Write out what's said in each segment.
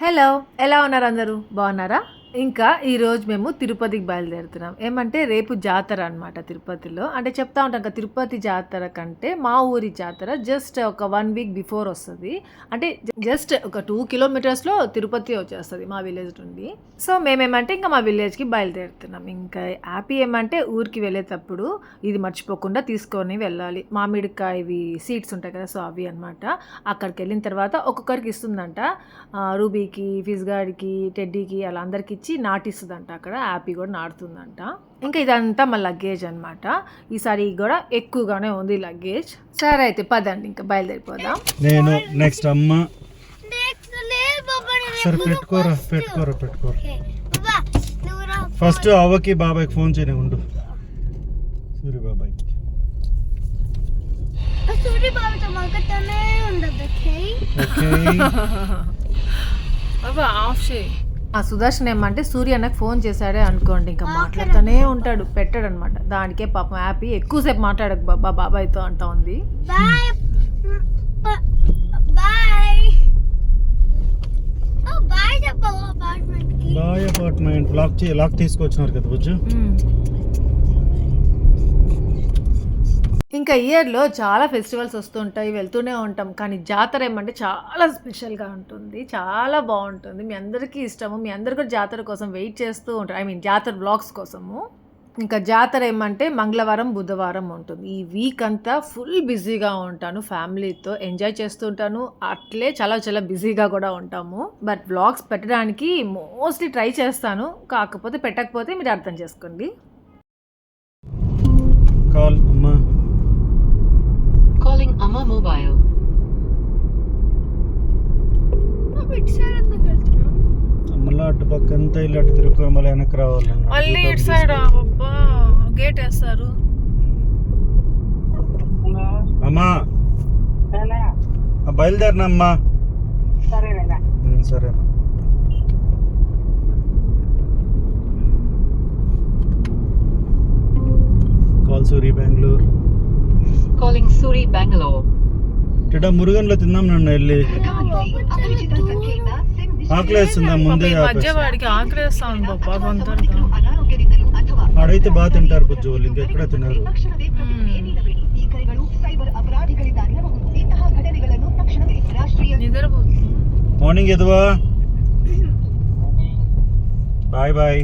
Hello ఎలా ఉన్నారు అందరూ? బాగున్నారా? ఇంకా ఈరోజు మేము తిరుపతికి బయలుదేరుతున్నాం. ఏమంటే రేపు జాతర అనమాట తిరుపతిలో. అంటే చెప్తా ఉంటాం కదా తిరుపతి జాతర కంటే మా ఊరి జాతర జస్ట్ ఒక వన్ వీక్ బిఫోర్ వస్తుంది. అంటే జస్ట్ ఒక టూ కిలోమీటర్స్లో తిరుపతి వచ్చేస్తుంది మా విలేజ్ నుండి. సో మేమేమంటే ఇంకా మా విలేజ్కి బయలుదేరుతున్నాం. ఇంకా హ్యాపీ ఏమంటే ఊరికి వెళ్ళేటప్పుడు ఇది మర్చిపోకుండా తీసుకొని వెళ్ళాలి. మామిడికాయ ఇవి సీడ్స్ ఉంటాయి కదా సో అవి అనమాట అక్కడికి వెళ్ళిన తర్వాత ఒక్కొక్కరికి ఇస్తుందంట. రూబీకి ఫిజ్గాడికి టెడ్డీకి అలా అందరికి ఇచ్చి నాటిస్తుందంట. అక్కడ హ్యాపీ కూడా నాటుతుందంట. ఇంకా ఇదంతా మా లగేజ్ అనమాట ఈసారి కూడా ఎక్కువగానే ఉంది లగేజ్ సరే అయితే పదండి ఇంకా బయలుదేరిపోదాం. నేను నెక్స్ట్ అమ్మ. సరే పెట్టుకోరా. పెట్టుకోరా పెట్టుకోరా. ఫస్ట్ అవ్వకి బాబాయ్కి ఫోన్ చేయని ఉండు. సూర్య బాబాయ్కి. ఆ సూర్య బాబుతో మాకతోనే ఉండదు ఓకే? ఓకే. ఆఫ్ చేయి. ఆ సుదర్శన్ ఏమంటే సూర్య అన్నకు ఫోన్ చేశాడే అనుకోండి ఇంకా మాట్లాడుతూనే ఉంటాడు పెట్టాడు అనమాట దానికే పాపం హ్యాపీ. ఎక్కువసేపు మాట్లాడకు బాబా బాబాయ్తో అంటా ఉంది. బాయ్. అపార్ట్మెంట్కి. బాయ్ అపార్ట్మెంట్ లాక్ లాక్ తీసుకొచ్చినారు కదా బుజ్జు? ఇంకా ఇయర్లో చాలా ఫెస్టివల్స్ వస్తుంటాయి వెళ్తూనే ఉంటాం. కానీ జాతర ఏమంటే చాలా స్పెషల్గా ఉంటుంది. చాలా బాగుంటుంది. మీ అందరికీ ఇష్టము. మీ అందరు కూడా జాతర కోసం వెయిట్ చేస్తూ ఉంటారు. ఐ మీన్ జాతర బ్లాగ్స్ కోసము. ఇంకా జాతర ఏమంటే మంగళవారం బుధవారం ఉంటుంది. ఈ వీక్ అంతా ఫుల్ బిజీగా ఉంటాను. ఫ్యామిలీతో ఎంజాయ్ చేస్తూ ఉంటాను. అట్లే చాలా చాలా బిజీగా కూడా ఉంటాము. బట్ బ్లాగ్స్ పెట్టడానికి మోస్ట్లీ ట్రై చేస్తాను. కాకపోతే పెట్టకపోతే మీరు అర్థం చేసుకోండి. కాల్. Amma Mobile. మళ్ళీ అటు పక్క అంతా ఇల్లు అటు తిరుక్కొని మళ్ళీ వెనక్కి రావాలన్న మళ్ళీ ఇటు సైడ్ అబ్బా గేట్ వేస్తారు. అమ్మా. బయలుదేరినమ్మా ఉమ్, సరే call Suri Bengaluru. Calling Suri Bangalore. ఇట మురుగన్లో తిందాం నన్ను వెళ్ళి అపరిచిత సంఖ్యల SIM ఆకలేస్తుందా ముందే ఆపేస్తా. వాడికి ఆకలిస్తాను బాబా తొందరగా అనారోగ్య నిందలు ಅಥವಾ ఆడైతే బాగా తింటారు బుజ్జు వాళ్ళు ఇంకెక్కడ తిన్నారు ತಕ್ಷಣವೇ ಪ್ರತಿಕ್ರಿಯೆ ನೀಡಬೇಕು. ಈ ಕರೆಗಳು ಸೈಬರ್ ಅಪರಾಧಿಗಳಿಂದ ಇರಬಹುದು ಇಂತಹ ಘಟನೆಗಳನ್ನು ತಕ್ಷಣವೇ ರಾಷ್ಟ್ರೀಯ నిద్రపోతుంది మార్నింగ్ ఎదువా బాయ్ బాయ్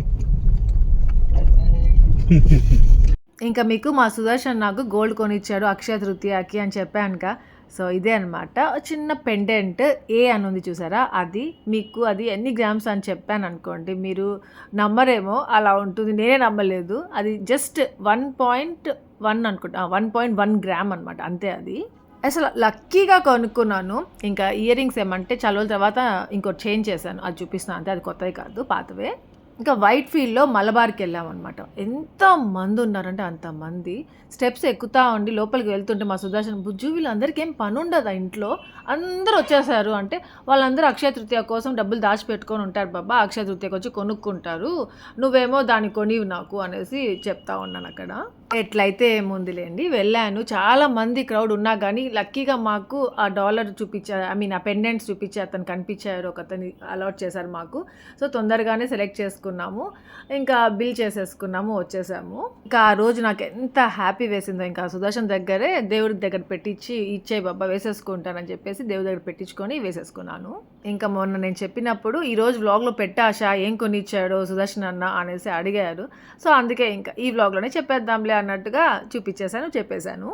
ఇంకా మీకు మా సుదర్శన్ నాకు గోల్డ్ కొనిచ్చాడు అక్షయ తృతీయకి అని చెప్పానుక. సో ఇదే అనమాట చిన్న పెండెంట్ ఏ అని ఉంది చూసారా? అది మీకు అది ఎన్ని గ్రామ్స్ అని చెప్పాను అనుకోండి మీరు నమ్మరేమో అలా ఉంటుంది. నేనే నమ్మలేదు. అది జస్ట్ వన్ పాయింట్ వన్ అనుకుంటా వన్ పాయింట్ వన్ గ్రామ్ అనమాట అంతే అది. అసలు లక్కీగా కొనుక్కున్నాను. ఇంకా ఇయర్ రింగ్స్ ఏమంటే చాలా రోజుల తర్వాత ఇంకోటి చేంజ్ చేశాను. అది చూపిస్తున్నాను అంతే అది కొత్తవి కాదు పాతవే. ఇంకా వైట్ ఫీల్డ్లో మలబార్కి వెళ్ళామన్నమాట. ఎంత మంది ఉన్నారంటే అంతమంది. స్టెప్స్ ఎక్కుతా ఉండి లోపలికి వెళ్తుంటే మా సుదర్శన్ బుజ్జు వీళ్ళందరికీ ఏం పని ఉండదు ఇంట్లో? అందరూ వచ్చేసారు. అంటే వాళ్ళందరూ అక్షయ తృతీయ కోసం డబ్బులు దాచిపెట్టుకొని ఉంటారు బాబా. అక్షయ తృతీయకి వచ్చి కొనుక్కుంటారు. నువ్వేమో దాన్ని కొనివి నాకు అనేసి చెప్తా ఉన్నాను అక్కడ. ఎట్లయితే ముందులేండి వెళ్ళాను. చాలా మంది క్రౌడ్ ఉన్నా కానీ లక్కీగా మాకు ఆ డాలర్ చూపించారు ఐ మీన్ ఆ పెండెంట్స్ చూపించి అతను కనిపించారు ఒక అతని అలాట్ చేశారు మాకు. సో తొందరగానే సెలెక్ట్ చేసుకున్నాము ఇంకా బిల్ చేసేసుకున్నాము వచ్చేసాము. ఇంకా ఆ రోజు నాకు ఎంత హ్యాపీ వేసిందో ఇంకా సుదర్శన్ దగ్గరే దేవుడి దగ్గర పెట్టించి ఇచ్చే బాబా వేసేసుకుంటానని చెప్పేసి దేవుడి దగ్గర పెట్టించుకొని వేసేసుకున్నాను. ఇంకా మొన్న నేను చెప్పినప్పుడు ఈ రోజు వ్లాగ్లో పెట్టాషా ఏం కొనిచ్చాడో సుదర్శన్ అన్న అనేసి అడిగారు. సో అందుకే ఇంకా ఈ వ్లాగ్లోనే చెప్పేద్దాంలే అన్నట్టుగా చూపించేశాను చెప్పేశాను.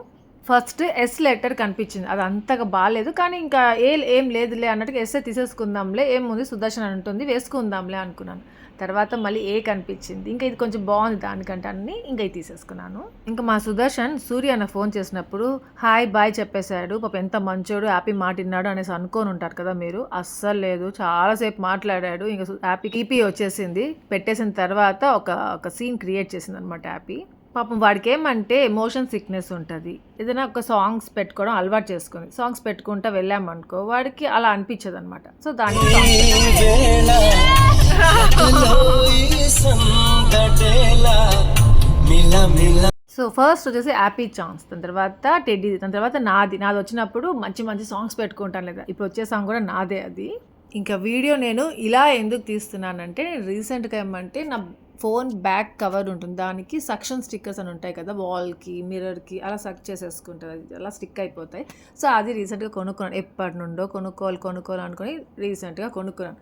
ఫస్ట్ ఎస్ లెటర్ కనిపించింది. అది అంతగా బాగాలేదు కానీ ఇంకా ఏ ఏం లేదులే అన్నట్టుగా ఎస్ఏ తీసేసుకుందాంలే ఏముంది సుదర్శన్ అంటుంది వేసుకుందాంలే అనుకున్నాను. తర్వాత మళ్ళీ ఏ కనిపించింది ఇంకా ఇది కొంచెం బాగుంది దానికంటే అన్ని. ఇంకా ఇది తీసేసుకున్నాను. ఇంకా మా సుదర్శన్ సూర్య అన్న ఫోన్ చేసినప్పుడు హాయ్ బాయ్ చెప్పేశాడు. పాప ఎంత మంచోడు హ్యాపీ మాటిన్నాడు అనేసి అనుకోని ఉంటారు కదా మీరు. అస్సలు లేదు. చాలాసేపు మాట్లాడాడు. ఇంకా హ్యాపీ ఈపీ వచ్చేసింది. పెట్టేసిన తర్వాత ఒక ఒక సీన్ క్రియేట్ చేసింది అనమాట హ్యాపీ. పాపం వాడికి ఏమంటే ఎమోషన్ సిక్నెస్ ఉంటుంది. ఏదైనా ఒక సాంగ్స్ పెట్టుకోవడం అలవాటు చేసుకుని సాంగ్స్ పెట్టుకుంటా వెళ్ళామనుకో వాడికి అలా అనిపించదు అనమాట సో దానికి సో ఫస్ట్ వచ్చేసి హ్యాపీ సాంగ్స్ దాని తర్వాత టెడ్డీ దాని తర్వాత నాది. నాది వచ్చినప్పుడు మంచి మంచి సాంగ్స్ పెట్టుకుంటాను లేదా? ఇప్పుడు వచ్చే సాంగ్ కూడా నాదే అది. ఇంకా వీడియో నేను ఇలా ఎందుకు తీస్తున్నానంటే రీసెంట్గా ఏమంటే నా ఫోన్ బ్యాక్ కవర్ ఉంటుంది. దానికి సక్షన్ స్టిక్కర్స్ అని ఉంటాయి కదా వాల్కి మిర్రర్కి అలా సక్ చేసేసుకుంటారు. అది అలా స్టిక్ అయిపోతాయి. సో అది రీసెంట్గా కొనుక్కున్నాను. ఎప్పటి నుండో కొనుక్కోవాలి కొనుక్కోవాలి అనుకొని రీసెంట్గా కొనుక్కున్నాను.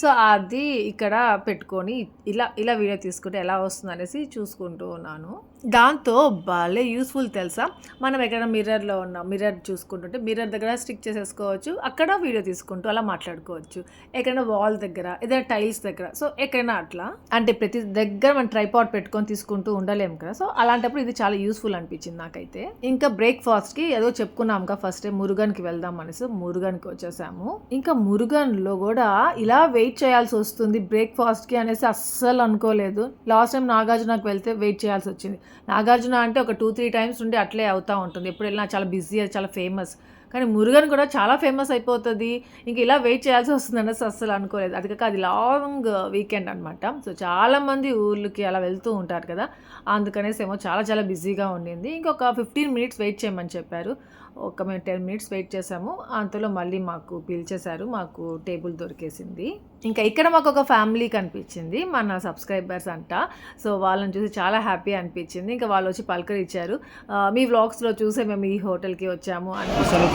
సో అది ఇక్కడ పెట్టుకొని ఇలా ఇలా వీడియో తీసుకుంటే ఎలా వస్తుంది అనేసి చూసుకుంటూ ఉన్నాను. దాంతో భలే యూస్ఫుల్ తెలుసా? మనం ఎక్కడ మిర్రర్లో ఉన్న మిర్రర్ చూసుకుంటుంటే మిర్రర్ దగ్గర స్టిక్ చేసేసుకోవచ్చు అక్కడ వీడియో తీసుకుంటూ అలా మాట్లాడుకోవచ్చు. ఎక్కడైనా వాల్ దగ్గర ఏదైనా టైల్స్ దగ్గర సో ఎక్కడైనా అట్లా. అంటే ప్రతి దగ్గర మనం ట్రైపాట్ పెట్టుకొని తీసుకుంటూ ఉండలేము కదా. సో అలాంటప్పుడు ఇది చాలా యూస్ఫుల్ అనిపించింది నాకైతే. ఇంకా బ్రేక్ఫాస్ట్కి ఏదో చెప్పుకున్నాం కదా ఫస్ట్ మురుగన్కి వెళ్దాం అనేసి మురుగన్కి వచ్చేసాము. ఇంకా మురుగన్లో కూడా ఇలా వెయిట్ చేయాల్సి వస్తుంది బ్రేక్ఫాస్ట్కి అనేసి అస్సలు అనుకోలేదు. లాస్ట్ టైం నాగార్జునకు వెళ్తే వెయిట్ చేయాల్సి వచ్చింది. నాగార్జున అంటే ఒక టూ త్రీ టైమ్స్ ఉండి అట్లే అవుతూ ఉంటుంది. ఎప్పుడు వెళ్ళినా చాలా బిజీ అది చాలా ఫేమస్ కానీ మురుగన్ కూడా చాలా ఫేమస్ అయిపోతుంది. ఇంక ఇలా వెయిట్ చేయాల్సి వస్తుంది అనేసి అస్సలు అనుకోలేదు. అది కాక అది లాంగ్ వీకెండ్ అనమాట సో చాలామంది ఊర్లకి అలా వెళ్తూ ఉంటారు కదా. అందుకనేసి ఏమో చాలా చాలా బిజీగా ఉండింది. ఇంకొక ఫిఫ్టీన్ మినిట్స్ వెయిట్ చేయమని చెప్పారు. ఒక మేము టెన్ మినిట్స్ వెయిట్ చేసాము. అంతలో మళ్ళీ మాకు పిలిచేశారు. మాకు టేబుల్ దొరికేసింది. ఇంకా ఇక్కడ మాకు ఒక ఫ్యామిలీ కనిపించింది. మన సబ్స్క్రైబర్స్ అంట. సో వాళ్ళని చూసి చాలా హ్యాపీ అనిపించింది. ఇంకా వాళ్ళు వచ్చి పలకరించారు మీ వ్లాగ్స్లో చూసే మేము ఈ హోటల్కి వచ్చాము అని. మసాలా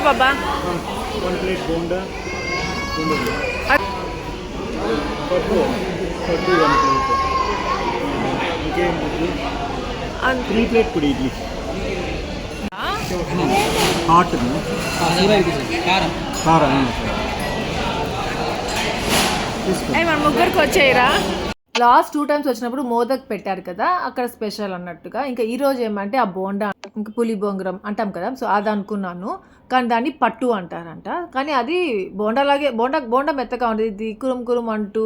బాబా. పట్టు. పట్టు ఇంకేం త్రీ ప్లేట్ పొడి ఇడ్లీ. హాట్ కారం. ముగ్గురికి వచ్చాయిరా? లాస్ట్ టూ టైమ్స్ వచ్చినప్పుడు మోదక్ పెట్టారు కదా అక్కడ స్పెషల్ అన్నట్టుగా. ఇంకా ఈ రోజు ఏమంటే ఆ బోండా ఇంకా పులి బొంగరం అంటాం కదా సో అది అనుకున్నాను. కానీ దాన్ని పట్టు అంటారంట. కానీ అది బోండాలాగే బోండా బోండా మెత్తగా ఉంది. ఇది కురుం కురుం అంటూ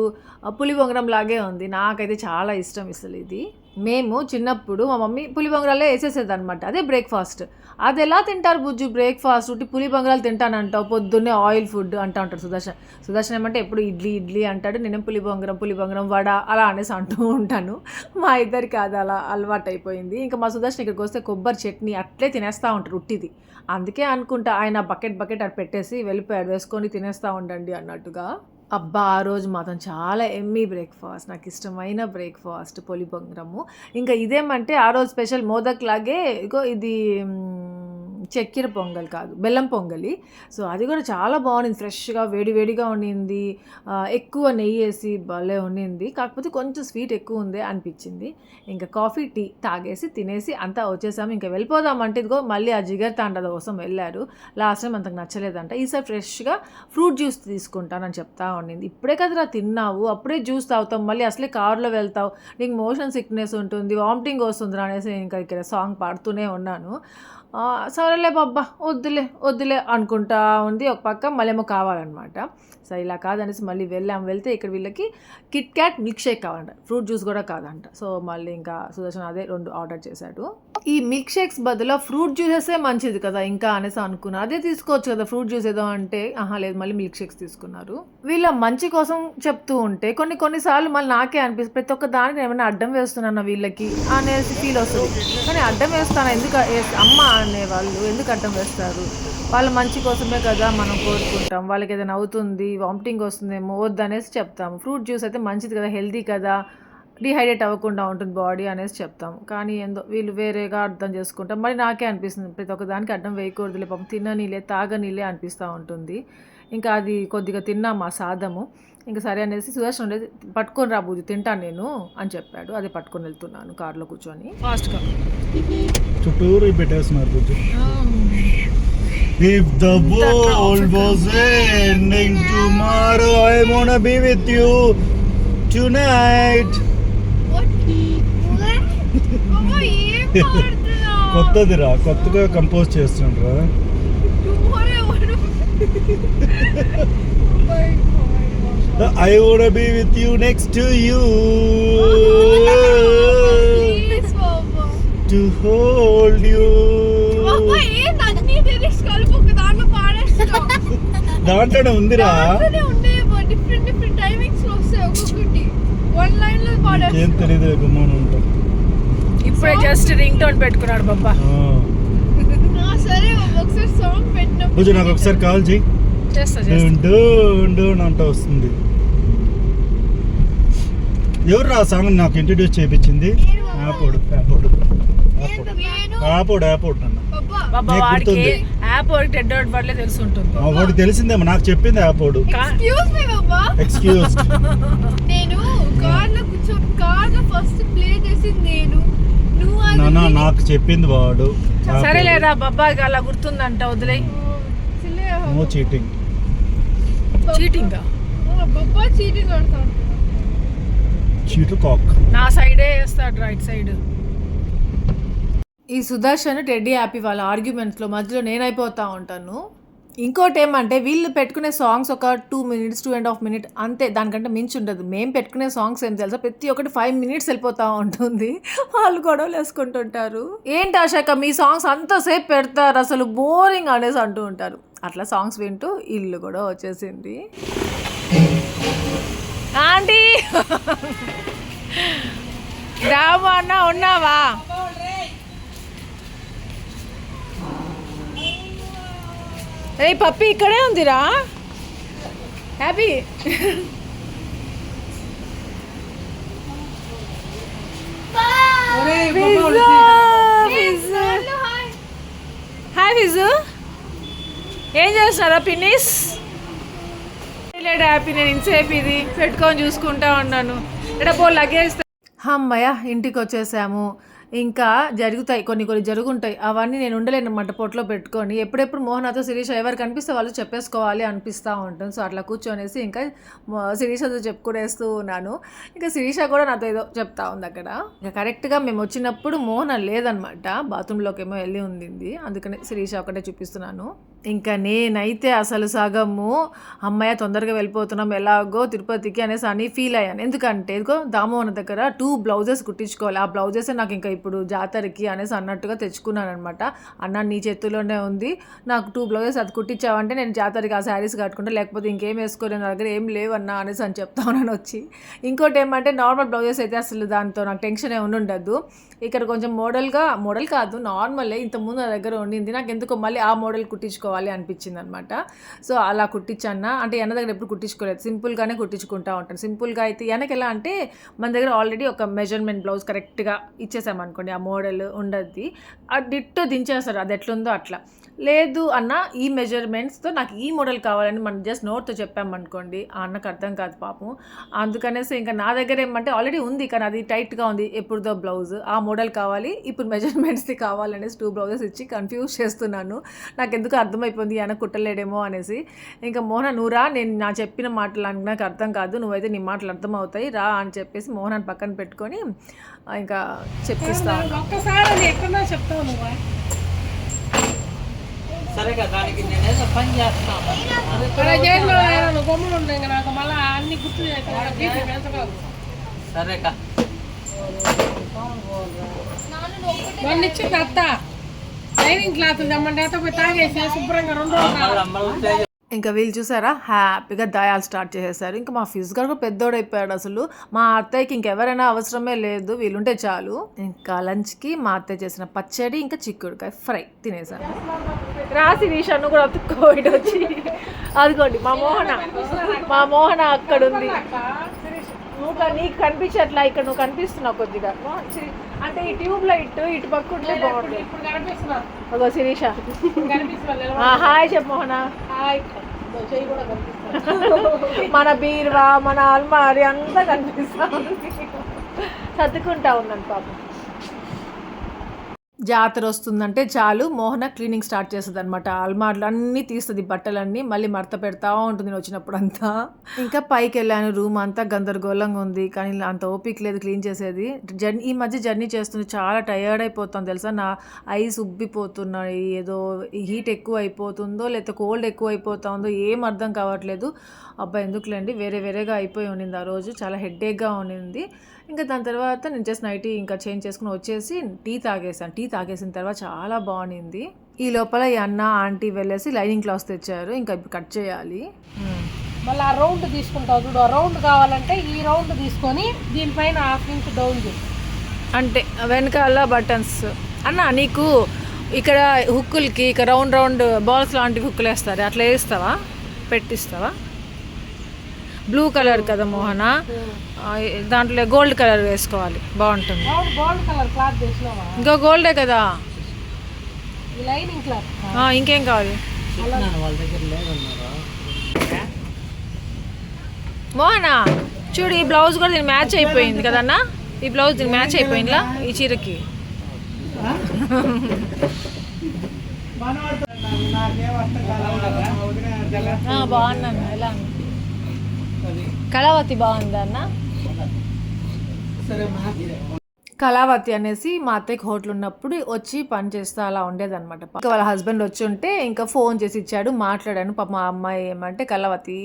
పులి బొంగరం లాగే ఉంది. నాకైతే చాలా ఇష్టం అసలు ఇది. మేము చిన్నప్పుడు మా మమ్మీ పులి బొంగరాలే వేసేసేది అనమాట అదే బ్రేక్ఫాస్ట్ అది ఎలా తింటారు బుజ్జు? బ్రేక్ఫాస్ట్ ఉంటే పులి బొంగరాలు తింటానంటావు. పొద్దున్నే ఆయిల్ ఫుడ్ అంటా ఉంటాడు సుదర్శన్. సుదర్శన్ ఏమంటే ఎప్పుడు ఇడ్లీ ఇడ్లీ అంటాడు. నేను పులి బొంగరం పులి బొంగరం వడ అలా అనేసి అంటూ ఉంటాను. మా ఇద్దరికి అది అలా అలవాటు అయిపోయింది ఇంకా మా సుదర్శన్ ఇక్కడికి వస్తే కొబ్బరి చట్నీ అట్లే తినేస్తూ ఉంటారు ఉట్టిది అందుకే అనుకుంటా ఆయన బకెట్ బకెట్ అటు పెట్టేసి వెళ్ళిపోయాడు వేసుకొని తినేస్తూ ఉండండి అన్నట్టుగా. అబ్బా ఆ రోజు మాత్రం చాలా ఎమ్మీ బ్రేక్ఫాస్ట్ నాకు ఇష్టమైన బ్రేక్ఫాస్ట్ పొలిబొంగరము. ఇంకా ఇదేమంటే ఆ రోజు స్పెషల్ మోదక్ లాగే ఇగో ఇది చక్కెర పొంగల్ కాదు బెల్లం పొంగలి. సో అది కూడా చాలా బాగుంది ఫ్రెష్గా వేడివేడిగా ఉండింది. ఎక్కువ నెయ్యి వేసి భలే ఉండింది. కాకపోతే కొంచెం స్వీట్ ఎక్కువ ఉంది అనిపించింది. ఇంకా కాఫీ టీ తాగేసి తినేసి అంతా వచ్చేసాము. ఇంకా వెళ్ళిపోదామంటే ఇదిగో మళ్ళీ ఆ జిగర్ తాండద కోసం వెళ్ళారు. లాస్ట్ టైం అంతకు నచ్చలేదంట. ఈసారి ఫ్రెష్గా ఫ్రూట్ జ్యూస్ తీసుకుంటానని చెప్తా ఉండింది. ఇప్పుడే కదరా తిన్నావు. అప్పుడే జ్యూస్ తాగుతాం మళ్ళీ అసలే కారులో వెళ్తావు. నీకు మోషన్ సిక్నెస్ ఉంటుంది వామిటింగ్ వస్తుంది అనేసి ఇంకా ఇక్కడ సాంగ్ పాడుతూనే ఉన్నాను. సో సరేలే బాబ్బా వద్దులే వద్దులే అనుకుంటా ఉంది. ఒక పక్క మళ్ళేమో కావాలన్నమాట. సరే ఇలా కాదనేసి మళ్ళీ వెళ్ళాం. వెళ్తే ఇక్కడ వీళ్ళకి కిట్ క్యాట్ మిల్క్ షేక్ కావాలంట. ఫ్రూట్ జ్యూస్ కూడా కాదంట. సో మళ్ళీ ఇంకా సుదర్శన్ అదే రెండు ఆర్డర్ చేశాడు. ఈ మిల్క్ షేక్స్ బదులు ఫ్రూట్ జ్యూసెసే మంచిది కదా ఇంకా అనేసి అనుకున్నా. అదే తీసుకోవచ్చు కదా ఫ్రూట్ జ్యూస్ ఏదో అంటే. ఆహా లేదు మళ్ళీ మిల్క్ షేక్స్ తీసుకున్నారు. వీళ్ళ మంచి కోసం చెప్తూ ఉంటే కొన్ని కొన్నిసార్లు మళ్ళీ నాకే అనిపిస్తుంది. ప్రతి ఒక్క దానికి నేను ఏమైనా అడ్డం వేస్తున్నాను వీళ్ళకి అనేసి ఫీల్ వస్తుంది. కానీ అడ్డం వేస్తాను? ఎందుకు? అమ్మ అనేవాళ్ళు వాళ్ళు ఎందుకు అడ్డం వేస్తారు? వాళ్ళ మంచి కోసమే కదా మనం కోరుకుంటాం. వాళ్ళకి ఏదైనా అవుతుంది వామిటింగ్ వస్తుందేమో వద్దనేసి చెప్తాము. ఫ్రూట్ జ్యూస్ అయితే మంచిది కదా హెల్దీ కదా డిహైడ్రేట్ అవ్వకుండా ఉంటుంది బాడీ అనేసి చెప్తాం కానీ ఏందో వీళ్ళు వేరేగా అర్థం చేసుకుంటాం మరి నాకే అనిపిస్తుంది. ప్రతి ఒక్క దానికి అడ్డం వేయకూడదులే. పాపం తిననీలే తాగనీలే అనిపిస్తూ ఉంటుంది. ఇంకా అది కొద్దిగా తిన్నాం ఆ సాదము ఇంకా సరే అనేసి సుదర్శన్ ఉండేది పట్టుకొని రా బూజు తింటాను నేను అని చెప్పాడు. అది పట్టుకొని వెళ్తున్నాను కార్లో కూర్చొని. ఫాస్ట్గా. చుట్టూరు పెట్టేస్తున్నారు Bujju. If the world was ending tomorrow, I wanna be with you tonight. పాడుతున్నావు కొత్తదిరా కొత్తగా compose చేస్తుండ్రా. I wanna be with you next to you. Please Baba to hold you. అన్ని దాంట్లో దాంట్లోనే ఉందిరా. దాంట్లోనే ఉండే డిఫరెంట్ డిఫరెంట్ టైమింగ్స్లో వస్తాయి ఒక్కొక్కటి. వన్ లైన్లో ఏం తెలియదు గుమ్మను ఉంటాం. ఇప్పుడే జస్ట్ రింగ్ టోన్ పెట్టుకున్నాడు బాబా. ఆ, సరే ఒకసారి సాంగ్ పెట్టినప్పుడు నాకు ఒకసారి కాల్ చేయి చేస్తా. అంట వస్తుంది. ఎవరు ఆ సాంగ్ నాకు ఇంట్రడ్యూస్ చేయించింది ఆపోడు ఆపోడు ఆపోడు. ఆపోడు నన్ను. బాబా. బాబా ఆ వాడు తెలిసిందేమో నాకు చెప్పింది ఆపోడు. ఎక్స్క్యూజ్ మీ బాబా. ఎక్స్క్యూజ్ నేను కార్లో కూర్చో కార్లో ఫస్ట్ ప్లే చేసింది నేను. నాకు చెప్పింది వాడు. సరే లేదా బాబాకి అలా గుర్తుందంట వదిలే. చిల్లే నో చీటింగ్ చీటింగ్ బాబా. చీటింగ్ ఆడతాను చీటు కాక్ నా సైడే వేస్తాడు రైట్ సైడ్ ఈ సుదర్శన్ టెడ్డీ హ్యాపీ వాళ్ళ ఆర్గ్యుమెంట్స్లో మధ్యలో నేనైపోతా ఉంటాను. ఇంకోటి ఏమంటే వీళ్ళు పెట్టుకునే సాంగ్స్ ఒక two minutes two and half minute అంతే దానికంటే మించి ఉండదు. మేము పెట్టుకునే సాంగ్స్ ఏం తెలుసా? ప్రతి ఒక్కటి ఫైవ్ మినిట్స్ వెళ్ళిపోతూ ఉంటుంది. వాళ్ళు గొడవలు వేసుకుంటుంటారు. ఏంటి ఆశాక మీ సాంగ్స్ అంతసేపు పెడతారు అసలు బోరింగ్ అనేసి అంటూ ఉంటారు. అట్లా సాంగ్స్ వింటూ ఇల్లు కూడా వచ్చేసింది. ఆంటీ! రాము అన్న ఉన్నావా? రే పప్పి ఇక్కడే ఉందిరా? హ్యాపీ హాయ్ ఫిజు ఏం చేస్తున్నారా పిన్నిస్? లేదు హ్యాపీ నేను ఇంతసేపు ఇది పెట్టుకొని చూసుకుంటా ఉన్నాను. ఇక్కడ పో లగేజ్ అమ్మయ్య ఇంటికి వచ్చేసాము. ఇంకా జరుగుతాయి కొన్ని కొన్ని జరుగుంటాయి. అవన్నీ నేను ఉండలేను అన్నమాట పొట్లో పెట్టుకొని. ఎప్పుడెప్పుడు మోహనాతో శిరీష ఎవరు కనిపిస్తే వాళ్ళు చెప్పేసుకోవాలి అనిపిస్తూ ఉంటుంది. సో అట్లా కూర్చొనేసి ఇంకా శిరీషతో చెప్పుకునేస్తూ ఉన్నాను. ఇంకా శిరీష కూడా నాతో ఏదో చెప్తా ఉంది అక్కడ. ఇంకా కరెక్ట్గా మేము వచ్చినప్పుడు మోహన లేదనమాట. బాత్రూంలోకి ఏమో వెళ్ళి ఉంది అందుకని శిరీష ఒకటే చూపిస్తున్నాను. ఇంకా నేనైతే అసలు సగము అమ్మాయి తొందరగా వెళ్ళిపోతున్నాం ఎలాగో తిరుపతికి అనేసి అని ఫీల్ అయ్యాను. ఎందుకంటే ఇదిగో దామోహన దగ్గర టూ బ్లౌజెస్ కుట్టించుకోవాలి. ఆ బ్లౌజెస్ నాకు ఇంకా ఇప్పుడు జాతరకి అనేసి అన్నట్టుగా తెచ్చుకున్నాను అనమాట అన్న నీ చేతిలోనే ఉంది. నాకు టూ బ్లౌజెస్ అది కుట్టించావంటే నేను జాతరకి ఆ శారీస్ కట్టుకుంటా లేకపోతే ఇంకేం వేసుకోలేను నా దగ్గర ఏం లేవన్నా అనేసి అని చెప్తా ఉన్నాను వచ్చి. ఇంకోటి ఏమంటే నార్మల్ బ్లౌజెస్ అయితే అసలు దాంతో నాకు టెన్షన్ ఏ ఉండదు ఇక్కడ కొంచెం మోడల్గా మోడల్ కాదు నార్మలే ఇంతకుముందు నా దగ్గర ఉండింది. నాకు ఎందుకో మళ్ళీ ఆ మోడల్ కుట్టించుకోవాలి. అనిపించింది అనమాట సో అలా కుట్టించన్నా అంటే ఎన్న దగ్గర ఎప్పుడు కుట్టించుకోలేదు. సింపుల్గానే కుట్టించుకుంటా ఉంటాను. సింపుల్గా అయితే వెనక ఎలా అంటే మన దగ్గర ఆల్రెడీ ఒక మెజర్మెంట్ బ్లౌజ్ కరెక్ట్గా ఇచ్చేసామనుకోండి ఆ మోడల్ ఉండద్ది. అది డిట్టో దించేస్తారు అది ఎట్లుందో అట్లా. లేదు అన్న ఈ మెజర్మెంట్స్తో నాకు ఈ మోడల్ కావాలని మనం జస్ట్ నోట్తో చెప్పామనుకోండి ఆ అన్నకు అర్థం కాదు పాపం. అందుకనేసి ఇంకా నా దగ్గర ఏమంటే ఆల్రెడీ ఉంది కానీ అది టైట్గా ఉంది. ఎప్పుడుదో బ్లౌజ్ ఆ మోడల్ కావాలి ఇప్పుడు మెజర్మెంట్స్ది కావాలనేసి టూ బ్లౌజెస్ ఇచ్చి కన్ఫ్యూజ్ చేస్తున్నాను. నాకు ఎందుకు అర్థమైపోయింది ఆయన కుట్టలేడేమో అనేసి. ఇంకా మోహన నువ్వు రా నేను నా చెప్పిన మాటలు అని నాకు అర్థం కాదు. నువ్వైతే నీ మాటలు అర్థమవుతాయి రా అని చెప్పేసి మోహనాన్ని పక్కన పెట్టుకొని ఇంకా చెప్పిస్తాను చెప్తావు సరే దానికి నేనేదో పని చేస్తాను. ఇక్కడ జైల్లో నేను గమ్ములు ఉన్నాయి నాకు మళ్ళీ అన్ని గుర్తు చేస్తాను బీపీ పెంచగలదు సరే కా. మొన్న ఇచ్చింది అత్త. డైనింగ్ క్లాత్ తెమ్మంటే అత్త పోయి తాగేసి శుభ్రంగా రెండు రోజులు ఇంకా వీళ్ళు చూసారా? హ్యాపీగా దాయాలు స్టార్ట్ చేసేసారు. ఇంకా మా ఫిజ్ గారు కూడా పెద్దోడైపోయాడు అసలు. మా అత్తయ్యకి ఇంకెవరైనా అవసరమే లేదు. వీళ్ళుంటే చాలు. ఇంకా లంచ్కి మా అత్తయ్య చేసిన పచ్చడి ఇంకా చిక్కుడుకాయ ఫ్రై తినేసాను రాసి నిషాను కూడా అతుక్కోటి వచ్చి. అదిగోండి మా మోహన. మా మోహన అక్కడ ఉంది నువ్వు నీకు కనిపించట్లా? ఇక్కడ నువ్వు కనిపిస్తున్నావు కొద్దిగా. అంటే ఈ ట్యూబ్ లైట్ ఇటు పక్క ఉంటే బాగుంటుంది అగో శిరీష. హాయ్ చెప్పు మోహన. హాయ్. మన బీర్వా మన అల్మారి అంతా కనిపిస్తా ఉంది. సర్దుకుంటా ఉన్నాను పాపం. జాతర వస్తుందంటే చాలు. మోహన క్లీనింగ్ స్టార్ట్ చేస్తుంది అనమాట అల్మార్లు అన్నీ తీస్తుంది బట్టలన్నీ మళ్ళీ మడత పెడతా ఉంటుంది నేను వచ్చినప్పుడు అంతా ఇంకా పైకి వెళ్ళాను రూమ్ అంతా గందరగోళంగా ఉంది కానీ అంత ఓపిక లేదు క్లీన్ చేసేది. జర్నీ ఈ మధ్య జర్నీ చేస్తుంది చాలా టయర్డ్ అయిపోతాను తెలుసా? నా ఐస్ ఉబ్బిపోతున్నాయి ఏదో హీట్ ఎక్కువ అయిపోతుందో లేకపోతే కోల్డ్ ఎక్కువ అయిపోతుందో ఏం అర్థం కావట్లేదు. అబ్బా ఎందుకులేండి? వేరే వేరేగా అయిపోయి ఉండింది ఆ రోజు. చాలా హెడ్ఏక్గా ఉండింది. ఇంకా దాని తర్వాత నేను జస్ట్ నైట్ ఇంకా చేంజ్ చేసుకుని వచ్చేసి టీ తాగేసాను టీ తాగేసిన తర్వాత చాలా బాగుంది ఈ లోపల ఈ అన్న ఆంటీ వెళ్ళేసి లైనింగ్ క్లాత్ తెచ్చారు. ఇంకా కట్ చేయాలి. మళ్ళీ ఆ రౌండ్ తీసుకుంటావు చూడు. ఆ రౌండ్ కావాలంటే ఈ రౌండ్ తీసుకొని దీనిపైన హాఫ్ ఇంచ్ డౌన్ చేయి. అంటే వెనకాల బటన్స్. అన్న నీకు ఇక్కడ హుక్కులకి ఇక్కడ రౌండ్ రౌండ్ బాల్స్ లాంటి హుక్కులు వేస్తారు అట్లా వేస్తావా? పెట్టిస్తావా? బ్లూ కలర్ కదా మోహన. ఆ, దాంట్లో గోల్డ్ కలర్ వేసుకోవాలి. బాగుంటుంది. గోల్డ్ గోల్డ్ కలర్ క్లాత్ తెచ్చినావా ఇంకా గోల్డే కదా. ఈ లైనింగ్ క్లాత్. ఆ, ఇంకేం కావాలి? మోహన చూడు ఈ బ్లౌజ్ కూడా దీనికి మ్యాచ్ అయిపోయింది కదన్నా? ఈ బ్లౌజ్ దీనికి మ్యాచ్ అయిపోయిందిలా? ఈ చీరకి. బాగున్నాను. ఎలా? కళావతి బాగుందా అన్న. సరే కళావతి అనేసి మా అత్తయ్యకి హోటల్ ఉన్నప్పుడు వచ్చి పని చేస్తూ అలా ఉండేదన్నమాట. ఇంకా వాళ్ళ హస్బెండ్ వచ్చి ఉంటే ఇంకా ఫోన్ చేసి ఇచ్చాడు మాట్లాడాను. పాప మా అమ్మాయి ఏమంటే కళావతి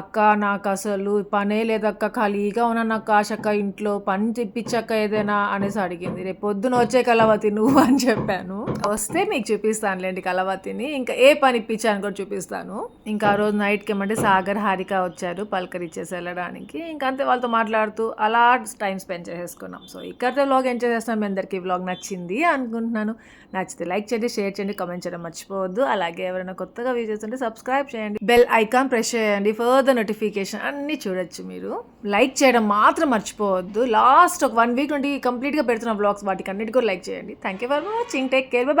అక్క నాకు అసలు పనే లేదక్క ఖాళీగా ఉన్నా నాకు ఆశక్క ఇంట్లో పని తెప్పించక్క ఏదైనా అనేసి అడిగింది. రేపు పొద్దున వచ్చే కళావతి నువ్వు అని చెప్పాను. వస్తే మీకు చూపిస్తానులేండి కళావతిని ఇంకా ఏ పని ఇప్పించాను కూడా చూపిస్తాను. ఇంకా ఆ రోజు నైట్కి ఏమంటే సాగర్ హారిక వచ్చారు పలకరిచ్చేసి వెళ్ళడానికి. ఇంకా అంతే వాళ్ళతో మాట్లాడుతూ అలా టైం స్పెండ్ చేసేసుకున్నాం. సో ఇక్కడ ఇక్కడితో వ్లాగ్ ఎంజాయ్ చేస్తాం మీ అందరికీ వ్లాగ్ నచ్చింది అనుకుంటున్నాను. నచ్చితే లైక్ చేయండి షేర్ చేయండి కమెంట్ చేయడం మర్చిపోవద్దు. అలాగే ఎవరైనా కొత్తగా వ్యూ చేస్తుంటే సబ్స్క్రైబ్ చేయండి. బెల్ ఐకాన్ ప్రెస్ చేయండి. ఫర్దర్ నోటిఫికేషన్ అన్నీ చూడొచ్చు మీరు. లైక్ చేయడం మాత్రం మర్చిపోవద్దు. లాస్ట్ ఒక వన్ వీక్ నుండి కంప్లీట్గా పెడుతున్న వ్లాగ్స్ వాటికి అన్నిటి కూడా లైక్ చేయండి. Thank you for watching take care bye